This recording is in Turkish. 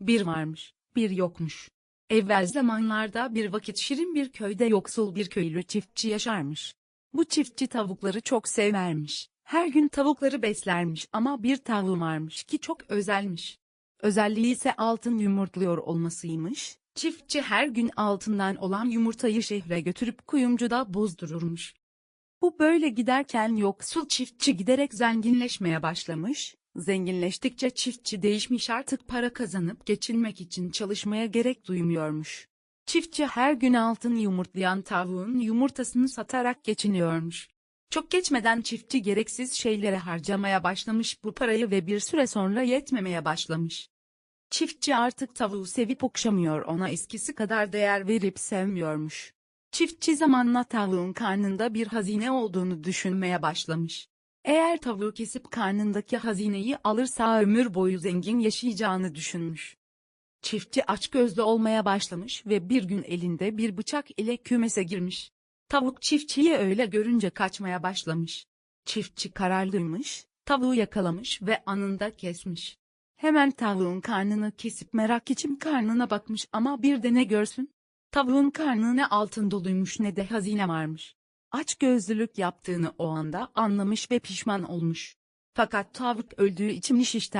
Bir varmış, bir yokmuş. Evvel zamanlarda bir vakit şirin bir köyde yoksul bir köylü çiftçi yaşarmış. Bu çiftçi tavukları çok severmiş. Her gün tavukları beslermiş ama bir tavuğu varmış ki çok özelmiş. Özelliği ise altın yumurtluyor olmasıymış. Çiftçi her gün altından olan yumurtayı şehre götürüp kuyumcuda bozdururmuş. Bu böyle giderken yoksul çiftçi giderek zenginleşmeye başlamış. Zenginleştikçe çiftçi değişmiş artık para kazanıp geçinmek için çalışmaya gerek duymuyormuş. Çiftçi her gün altın yumurtlayan tavuğun yumurtasını satarak geçiniyormuş. Çok geçmeden çiftçi gereksiz şeylere harcamaya başlamış bu parayı ve bir süre sonra yetmemeye başlamış. Çiftçi artık tavuğu sevip okşamıyor ona eskisi kadar değer verip sevmiyormuş. Çiftçi zamanla tavuğun karnında bir hazine olduğunu düşünmeye başlamış. Eğer tavuğu kesip karnındaki hazineyi alırsa ömür boyu zengin yaşayacağını düşünmüş. Çiftçi açgözlü olmaya başlamış ve bir gün elinde bir bıçak ile kümese girmiş. Tavuk çiftçiyi öyle görünce kaçmaya başlamış. Çiftçi kararlıymış, tavuğu yakalamış ve anında kesmiş. Hemen tavuğun karnını kesip merak için karnına bakmış ama bir de ne görsün? Tavuğun karnı ne altın doluymuş ne de hazine varmış. Aç gözlülük yaptığını o anda anlamış ve pişman olmuş. Fakat tavuk öldüğü için iş işten